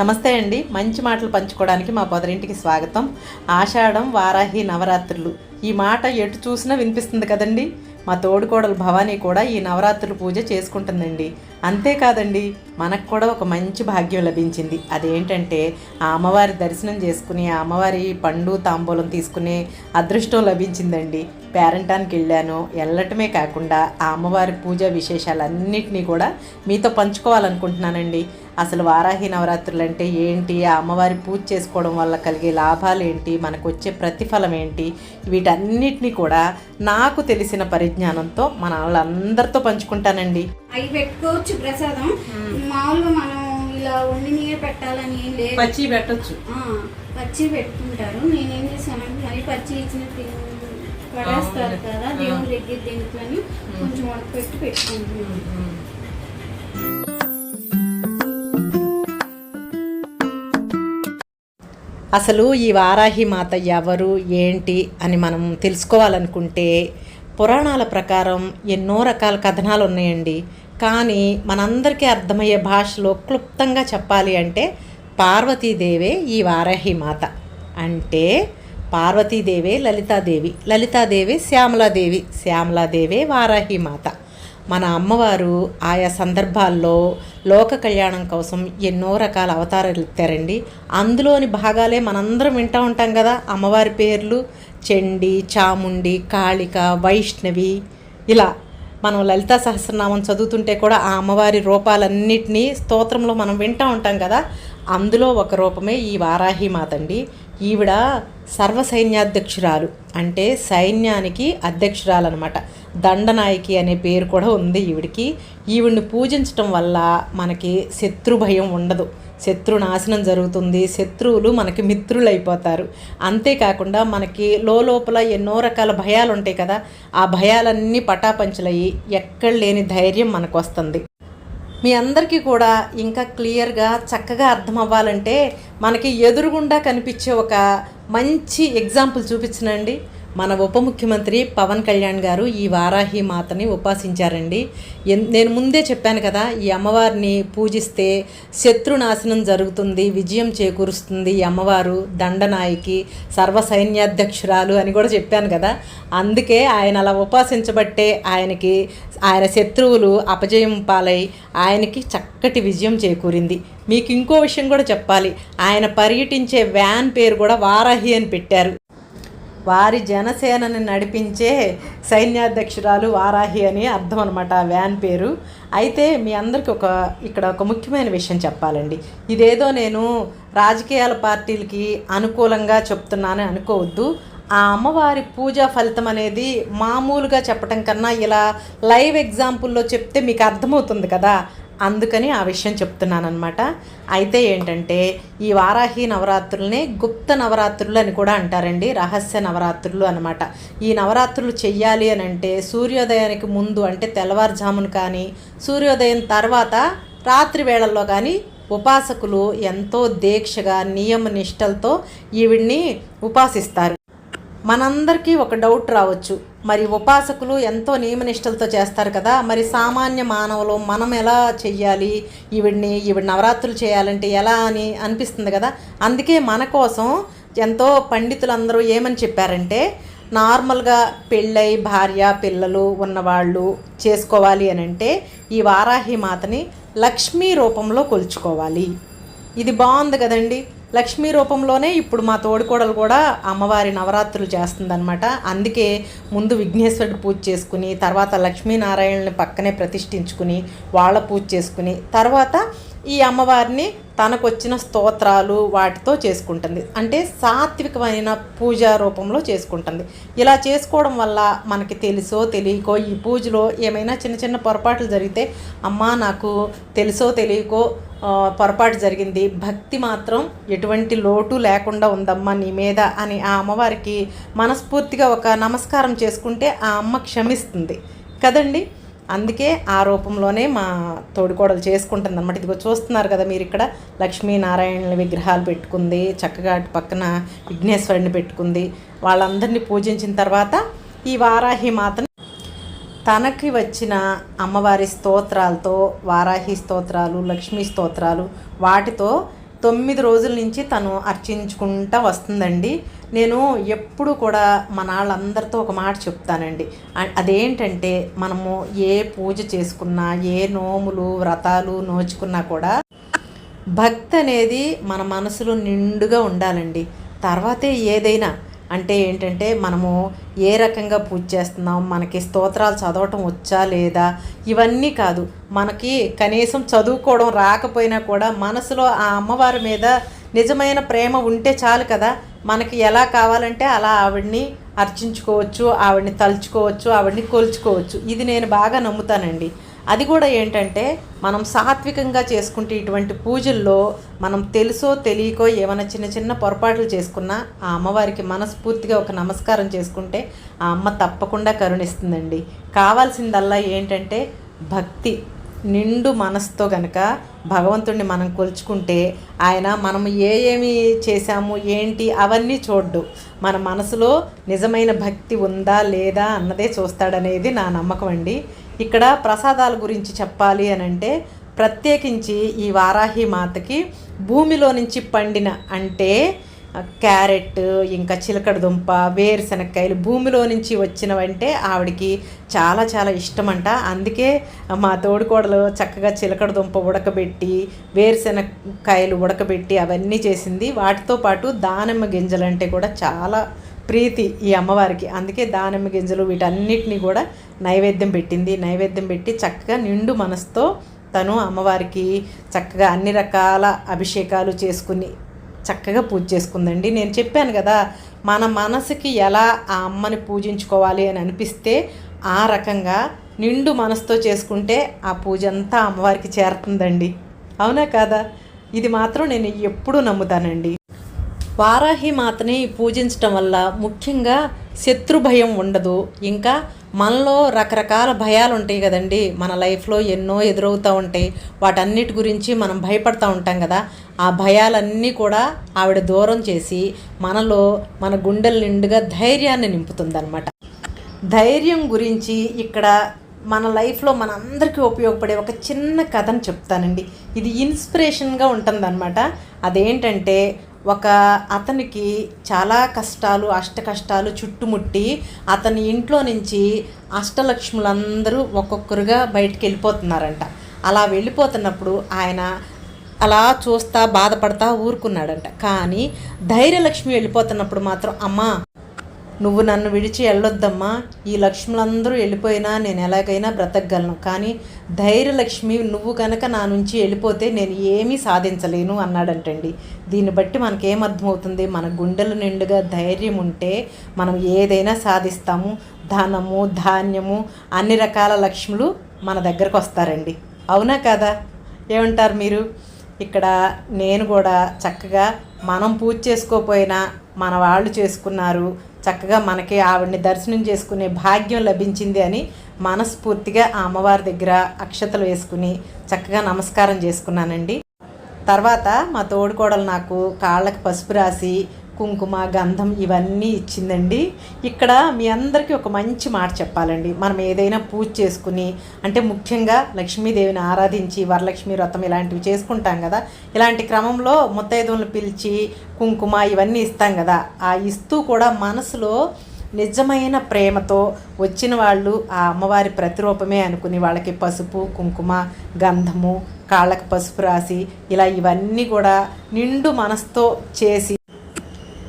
నమస్తే అండి. మంచి మాటలు పంచుకోవడానికి మా పొదరింటికి స్వాగతం. ఆషాఢం వారాహి నవరాత్రులు. ఈ మాట ఎటు చూసినా వినిపిస్తుంది కదండి. మా తోడుకోడలు భవానీ కూడా ఈ నవరాత్రుల పూజ చేసుకుంటుందండి. అంతేకాదండి మనకు కూడా ఒక మంచి భాగ్యం లభించింది. అదేంటంటే ఆ అమ్మవారి దర్శనం చేసుకుని ఆ అమ్మవారి పండు తాంబూలం తీసుకునే అదృష్టం లభించిందండి. పేరంటానికి వెళ్ళాను. వెళ్ళటమే కాకుండా ఆ అమ్మవారి పూజా విశేషాలన్నింటినీ కూడా మీతో పంచుకోవాలనుకుంటున్నానండి. అసలు వారాహి నవరాత్రులు అంటే ఏంటి? ఆ అమ్మవారి పూజ చేసుకోవడం వల్ల కలిగే లాభాలు ఏంటి? మనకు వచ్చే ప్రతిఫలం ఏంటి? వీటన్నిటిని కూడా నాకు తెలిసిన పరిజ్ఞానంతో మన వాళ్ళందరితో పంచుకుంటానండి. అవి పెట్టుకోవచ్చు ప్రసాదం. మామూలుగా మనం ఇలా వండి నీరు పెట్టాలని ఏం లేదు. పచ్చి పెట్టచ్చు. పచ్చి పెట్టుకుంటారు. నేనేం చేశానంటే మరి పచ్చి ఇచ్చిన పడేస్తారు కదా దేవుని దగ్గర దీంట్లోని కొంచెం ఉడకపెట్టి పెట్టుకుంటున్నాను అసలు ఈ వారాహి మాత ఎవరు ఏంటి అని మనం తెలుసుకోవాలనుకుంటే పురాణాల ప్రకారం ఎన్నో రకాల కథనాలు ఉన్నాయండి. కానీ మనందరికీ అర్థమయ్యే భాషలో క్లుప్తంగా చెప్పాలి అంటే పార్వతీదేవే ఈ వారాహి మాత. అంటే పార్వతీదేవే లలితాదేవి లలితాదేవి శ్యామలాదేవి శ్యామలాదేవే వారాహిమాత మన అమ్మవారు ఆయా సందర్భాల్లో లోక కళ్యాణం కోసం ఎన్నో రకాల అవతారాలు ఎత్తారండి. అందులోని భాగాలే మనందరం వింటూ ఉంటాం కదా అమ్మవారి పేర్లు చండి చాముండి కాళిక వైష్ణవి. ఇలా మనం లలితా సహస్రనామం చదువుతుంటే కూడా ఆ అమ్మవారి రూపాలన్నిటినీ స్తోత్రంలో మనం వింటూ ఉంటాం కదా అందులో ఒక రూపమే ఈ వారాహి మాత అండి ఈవిడ సర్వసైన్యాధ్యక్షురాలు అంటే సైన్యానికి అధ్యక్షురాలు అనమాట దండనాయకి అనే పేరు కూడా ఉంది ఈవిడికి. ఈవిడిని పూజించటం వల్ల మనకి శత్రు భయం ఉండదు. శత్రు నాశనం జరుగుతుంది. శత్రువులు మనకి మిత్రులు అయిపోతారు అంతేకాకుండా మనకి లోపల ఎన్నో రకాల భయాలు ఉంటాయి కదా. ఆ భయాలన్నీ పటాపంచలయ్యి ఎక్కడ లేని ధైర్యం మనకు వస్తుంది మీ అందరికీ కూడా ఇంకా క్లియర్గా చక్కగా అర్థం అవ్వాలంటే మనకి ఎదురుగుండా కనిపించే ఒక మంచి ఎగ్జాంపుల్ చూపించనండి. మన ఉప ముఖ్యమంత్రి పవన్ కళ్యాణ్ గారు ఈ వారాహి మాతని ఉపాసించారండి. ఎన్- నేను ముందే చెప్పాను కదా ఈ అమ్మవారిని పూజిస్తే శత్రునాశనం జరుగుతుంది విజయం చేకూరుస్తుంది ఈ అమ్మవారు దండనాయకి సర్వ సైన్యాధ్యక్షురాలు అని కూడా చెప్పాను కదా. అందుకే ఆయన అలా ఉపాసించబట్టే ఆయనకి ఆయన శత్రువులు అపజయం పాలై ఆయనకి చక్కటి విజయం చేకూరింది. మీకు ఇంకో విషయం కూడా చెప్పాలి. ఆయన పర్యటించే వ్యాన్ పేరు కూడా వారాహి అని పెట్టారు. వారి జనసేనని నడిపించే సైన్యాధ్యక్షురాలు వారాహి అని అర్థం అనమాట ఆ వ్యాన్ పేరు. అయితే మీ అందరికీ ఒక ఇక్కడ ఒక ముఖ్యమైన విషయం చెప్పాలండి. ఇదేదో నేను రాజకీయాల పార్టీలకి అనుకూలంగా చెప్తున్నానని అనుకోవద్దు. ఆ అమ్మవారి పూజా ఫలితం అనేది మామూలుగా చెప్పటం కన్నా ఇలా లైవ్ ఎగ్జాంపుల్లో చెప్తే మీకు అర్థమవుతుంది కదా. అందుకని ఆ విషయం చెప్తున్నానమాట అయితే ఏంటంటే ఈ వారాహి నవరాత్రుల్ని గుప్త నవరాత్రులు అని కూడా అంటారండి రహస్య నవరాత్రులు అనమాట ఈ నవరాత్రులు చెయ్యాలి అని అంటే సూర్యోదయానికి ముందు అంటే తెల్లవారుజామున కానీ సూర్యోదయం తర్వాత రాత్రి వేళల్లో కానీ ఉపాసకులు ఎంతో దీక్షగా నియమ నిష్టలతో ఈవిడ్ని ఉపాసిస్తారు. మనందరికీ ఒక డౌట్ రావచ్చు. మరి ఉపాసకులు ఎంతో నియమనిష్టలతో చేస్తారు కదా మరి సామాన్య మానవులు మనం ఎలా చెయ్యాలి? ఈవిడ్ని ఈవిడ నవరాత్రులు చేయాలంటే ఎలా అని అనిపిస్తుంది కదా? అందుకే మన కోసం ఎంతో పండితులందరూ ఏమని చెప్పారంటే నార్మల్గా పెళ్ళై భార్య పిల్లలు ఉన్నవాళ్ళు చేసుకోవాలి అని అంటే ఈ వారాహి మాతని లక్ష్మీ రూపంలో కొలుచుకోవాలి. ఇది బాగుంది కదండి. లక్ష్మీ రూపంలోనే ఇప్పుడు మా తోడికోడలు కూడా అమ్మవారి నవరాత్రులు చేస్తుందన్నమాట. అందుకే ముందు విఘ్నేశ్వరుడు పూజ చేసుకుని తర్వాత లక్ష్మీనారాయణని పక్కనే ప్రతిష్ఠించుకుని వాళ్ళ పూజ చేసుకుని తర్వాత ఈ అమ్మవారిని తనకొచ్చిన స్తోత్రాలు వాటితో చేసుకుంటుంది. అంటే సాత్వికమైన పూజా రూపంలో చేసుకుంటుంది. ఇలా చేసుకోవడం వల్ల మనకి తెలుసో తెలియకో ఈ పూజలో ఏమైనా చిన్న చిన్న పొరపాట్లు జరిగితే అమ్మ నాకు తెలుసో తెలియకో పొరపాటు జరిగింది. భక్తి మాత్రం ఎటువంటి లోటు లేకుండా ఉందమ్మా నీ మీద అని ఆ అమ్మవారికి మనస్ఫూర్తిగా ఒక నమస్కారం చేసుకుంటే ఆ అమ్మ క్షమిస్తుంది. కదండి? అందుకే ఆ రూపంలోనే మా తోడికోడలు చేసుకుంటుంది అనమాట ఇదిగో చూస్తున్నారు కదా మీరు ఇక్కడ. లక్ష్మీనారాయణ విగ్రహాలు పెట్టుకుంది చక్కగా అటు పక్కన విఘ్నేశ్వరుని పెట్టుకుంది. వాళ్ళందరినీ పూజించిన తర్వాత ఈ వారాహి మాతను తనకి వచ్చిన అమ్మవారి స్తోత్రాలతో వారాహి స్తోత్రాలు లక్ష్మీ స్తోత్రాలు వాటితో తొమ్మిది రోజుల నుంచి తను అర్చించుకుంటా వస్తుందండి. నేను ఎప్పుడు కూడా మన వాళ్ళందరితో ఒక మాట చెప్తానండి. అదేంటంటే మనము ఏ పూజ చేసుకున్నా ఏ నోములు వ్రతాలు నోచుకున్నా కూడా భక్తి అనేది మన మనసులో నిండుగా ఉండాలండి. తర్వాతే ఏదైనా అంటే ఏంటంటే మనము ఏ రకంగా పూజ చేస్తున్నాం మనకి స్తోత్రాలు చదవటం వచ్చా లేదా ఇవన్నీ కాదు. మనకి కనీసం చదువుకోవడం రాకపోయినా కూడా మనసులో ఆ అమ్మవారి మీద నిజమైన ప్రేమ ఉంటే చాలు కదా. మనకి ఎలా కావాలంటే అలా ఆవిడ్ని అర్చించుకోవచ్చు ఆవిడ్ని తలుచుకోవచ్చు ఆవిడ్ని కొలుచుకోవచ్చు. ఇది నేను బాగా నమ్ముతానండి. అది కూడా ఏంటంటే మనం సాత్వికంగా చేసుకుంటే ఇటువంటి పూజల్లో మనం తెలుసో తెలియకో ఏమైనా చిన్న చిన్న పొరపాట్లు చేసుకున్నా ఆ అమ్మవారికి మనస్ఫూర్తిగా ఒక నమస్కారం చేసుకుంటే ఆ అమ్మ తప్పకుండా కరుణిస్తుందండి. కావాల్సిందల్లా ఏంటంటే భక్తి. నిండు మనసుతో కనుక భగవంతుడిని మనం కొలుచుకుంటే ఆయన మనం ఏ ఏమి చేశాము ఏంటి అవన్నీ చూడ్డు. మన మనసులో నిజమైన భక్తి ఉందా లేదా అన్నదే చూస్తాడనేది నా నమ్మకం అండి. ఇక్కడ ప్రసాదాల గురించి చెప్పాలి అని అంటే ప్రత్యేకించి ఈ వారాహి మాతకి భూమిలో నుంచి పండిన అంటే క్యారెట్ ఇంకా చిలకడ దుంప వేరుశనక్కాయలు భూమిలో నుంచి వచ్చినవంటే ఆవిడకి చాలా చాలా ఇష్టమంట. అందుకే మా తోడుకోడలు చక్కగా చిలకడ దుంప ఉడకబెట్టి వేరుశనక్కాయలు ఉడకబెట్టి అవన్నీ చేసింది. వాటితో పాటు దానిమ్మ గింజలు అంటే కూడా చాలా ప్రీతి ఈ అమ్మవారికి. అందుకే దానిమ్మ గింజలు వీటన్నిటిని కూడా నైవేద్యం పెట్టింది. నైవేద్యం పెట్టి చక్కగా నిండు మనసుతో తను అమ్మవారికి చక్కగా అన్ని రకాల అభిషేకాలు చేసుకుని చక్కగా పూజ చేసుకుందండి. నేను చెప్పాను కదా మన మనసుకి ఎలా ఆ అమ్మని పూజించుకోవాలి అని అనిపిస్తే ఆ రకంగా నిండు మనసుతో చేసుకుంటే ఆ పూజ అంతా అమ్మవారికి చేరుతుందండి. అవునా కాదా? ఇది మాత్రం నేను ఎప్పుడూ నమ్ముతానండి. వారాహి మాతని పూజించటం వల్ల ముఖ్యంగా శత్రు భయం ఉండదు. ఇంకా మనలో రకరకాల భయాలు ఉంటాయి కదండి. మన లైఫ్లో ఎన్నో ఎదురవుతూ ఉంటాయి. వాటన్నిటి గురించి మనం భయపడతా ఉంటాం కదా. ఆ భయాలన్నీ కూడా ఆవిడ దూరం చేసి మనలో మన గుండెల నిండుగా ధైర్యాన్ని నింపుతుందన్నమాట. ధైర్యం గురించి ఇక్కడ మన లైఫ్లో మనందరికీ ఉపయోగపడే ఒక చిన్న కథను చెప్తానండి. ఇది ఇన్స్పిరేషన్గా ఉంటుందన్నమాట. అదేంటంటే ఒక అతనికి చాలా కష్టాలు అష్ట కష్టాలు చుట్టుముట్టి అతని ఇంట్లో నుంచి అష్టలక్ష్ములందరూ ఒక్కొక్కరుగా బయటికి వెళ్ళిపోతున్నారంట. అలా వెళ్ళిపోతున్నప్పుడు ఆయన అలా చూస్తా బాధపడతా ఊరుకున్నాడంట. కానీ ధైర్యలక్ష్మి వెళ్ళిపోతున్నప్పుడు మాత్రం అమ్మ నువ్వు నన్ను విడిచి వెళ్ళొద్దమ్మా. ఈ లక్ష్ములందరూ వెళ్ళిపోయినా నేను ఎలాగైనా బ్రతకగలను. కానీ ధైర్యలక్ష్మి నువ్వు కనుక నా నుంచి వెళ్ళిపోతే నేను ఏమీ సాధించలేను అన్నాడంటండి. దీన్ని బట్టి మనకేం అర్థమవుతుంది? మన గుండెల నిండుగా ధైర్యం ఉంటే మనం ఏదైనా సాధిస్తాము. ధనము ధాన్యము అన్ని రకాల లక్ష్ములు మన దగ్గరకు వస్తారండి. అవునా కదా? ఏమంటారు మీరు? ఇక్కడ నేను కూడా చక్కగా మనం పూజ చేసుకోపోయినా మన వాళ్ళు చేసుకున్నారు చక్కగా మనకి ఆవిడ్ని దర్శనం చేసుకునే భాగ్యం లభించింది అని మనస్ఫూర్తిగా ఆ అమ్మవారి దగ్గర అక్షతలు వేసుకుని చక్కగా నమస్కారం చేసుకున్నానండి. తర్వాత మా తోడుకోడలు నాకు కాళ్ళకి పసుపు రాసి కుంకుమ గంధం ఇవన్నీ ఇచ్చిందండి. ఇక్కడ మీ అందరికీ ఒక మంచి మాట చెప్పాలండి. మనం ఏదైనా పూజ చేసుకుని అంటే ముఖ్యంగా లక్ష్మీదేవిని ఆరాధించి వరలక్ష్మి వ్రతం ఇలాంటివి చేసుకుంటాం కదా. ఇలాంటి క్రమంలో ముత్తైదువులను పిలిచి కుంకుమ ఇవన్నీ ఇస్తాం కదా. ఆ ఇస్తూ కూడా మనసులో నిజమైన ప్రేమతో వచ్చిన వాళ్ళు ఆ అమ్మవారి ప్రతిరూపమే అనుకుని వాళ్ళకి పసుపు కుంకుమ గంధము కాళ్ళకు పసుపు రాసి ఇలా ఇవన్నీ కూడా నిండు మనసుతో చేసి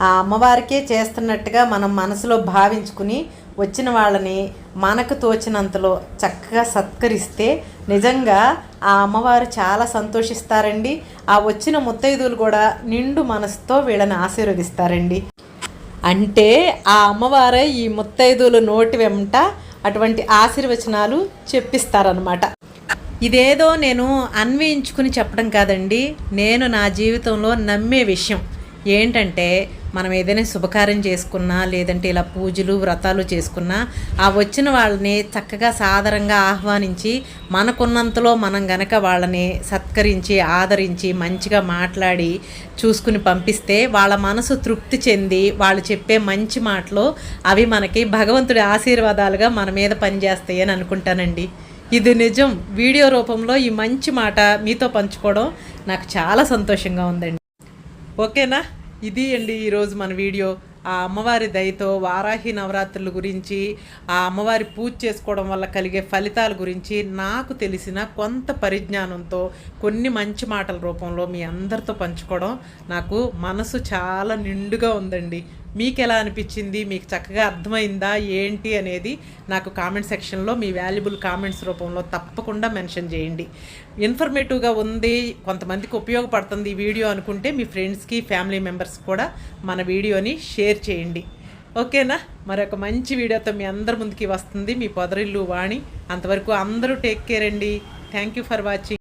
ఆ అమ్మవారికే చేస్తున్నట్టుగా మనం మనసులో భావించుకుని వచ్చిన వాళ్ళని మనకు తోచినంతలో చక్కగా సత్కరిస్తే నిజంగా ఆ అమ్మవారు చాలా సంతోషిస్తారండి. ఆ వచ్చిన ముత్తైదువులు కూడా నిండు మనసుతో వీళ్ళని ఆశీర్వదిస్తారండి. అంటే ఆ అమ్మవారే ఈ ముత్తైదువుల నోటి వెంట అటువంటి ఆశీర్వచనాలు చెప్పిస్తారనమాట ఇదేదో నేను అన్వయించుకుని చెప్పడం కాదండి. నేను నా జీవితంలో నమ్మే విషయం ఏంటంటే మనం ఏదైనా శుభకార్యం చేసుకున్నా లేదంటే ఇలా పూజలు వ్రతాలు చేసుకున్నా ఆ వచ్చిన వాళ్ళని చక్కగా సాదరంగా ఆహ్వానించి మనకున్నంతలో మనం గనక వాళ్ళని సత్కరించి ఆదరించి మంచిగా మాట్లాడి చూసుకుని పంపిస్తే వాళ్ళ మనసు తృప్తి చెంది వాళ్ళు చెప్పే మంచి మాటలు అవి మనకి భగవంతుడి ఆశీర్వాదాలుగా మన మీద పనిచేస్తాయి అని అనుకుంటానండి. ఇది నిజం. వీడియో రూపంలో ఈ మంచి మాట మీతో పంచుకోవడం నాకు చాలా సంతోషంగా ఉందండి. ఓకేనా? ఇది అండి ఈరోజు మన వీడియో. ఆ అమ్మవారి దయతో వారాహి నవరాత్రుల గురించి ఆ అమ్మవారి పూజ చేసుకోవడం వల్ల కలిగే ఫలితాల గురించి నాకు తెలిసిన కొంత పరిజ్ఞానంతో కొన్ని మంచి మాటల రూపంలో మీ అందరితో పంచుకోవడం నాకు మనసు చాలా నిండుగా ఉందండి. మీకు ఎలా అనిపించింది? మీకు చక్కగా అర్థమైందా? ఏంటి అనేది నాకు కామెంట్ సెక్షన్లో మీ వాల్యుబుల్ కామెంట్స్ రూపంలో తప్పకుండా మెన్షన్ చేయండి. ఇన్ఫర్మేటివ్గా ఉంది కొంతమందికి ఉపయోగపడుతుంది ఈ వీడియో అనుకుంటే మీ ఫ్రెండ్స్కి ఫ్యామిలీ మెంబర్స్ కూడా మన వీడియోని షేర్ చేయండి. ఓకేనా? మరొక మంచి వీడియోతో మీ అందరి ముందుకి వస్తుంది మీ పొదరిల్లు వాణి. అంతవరకు అందరూ టేక్ కేర్ అండి. Thank you for watching.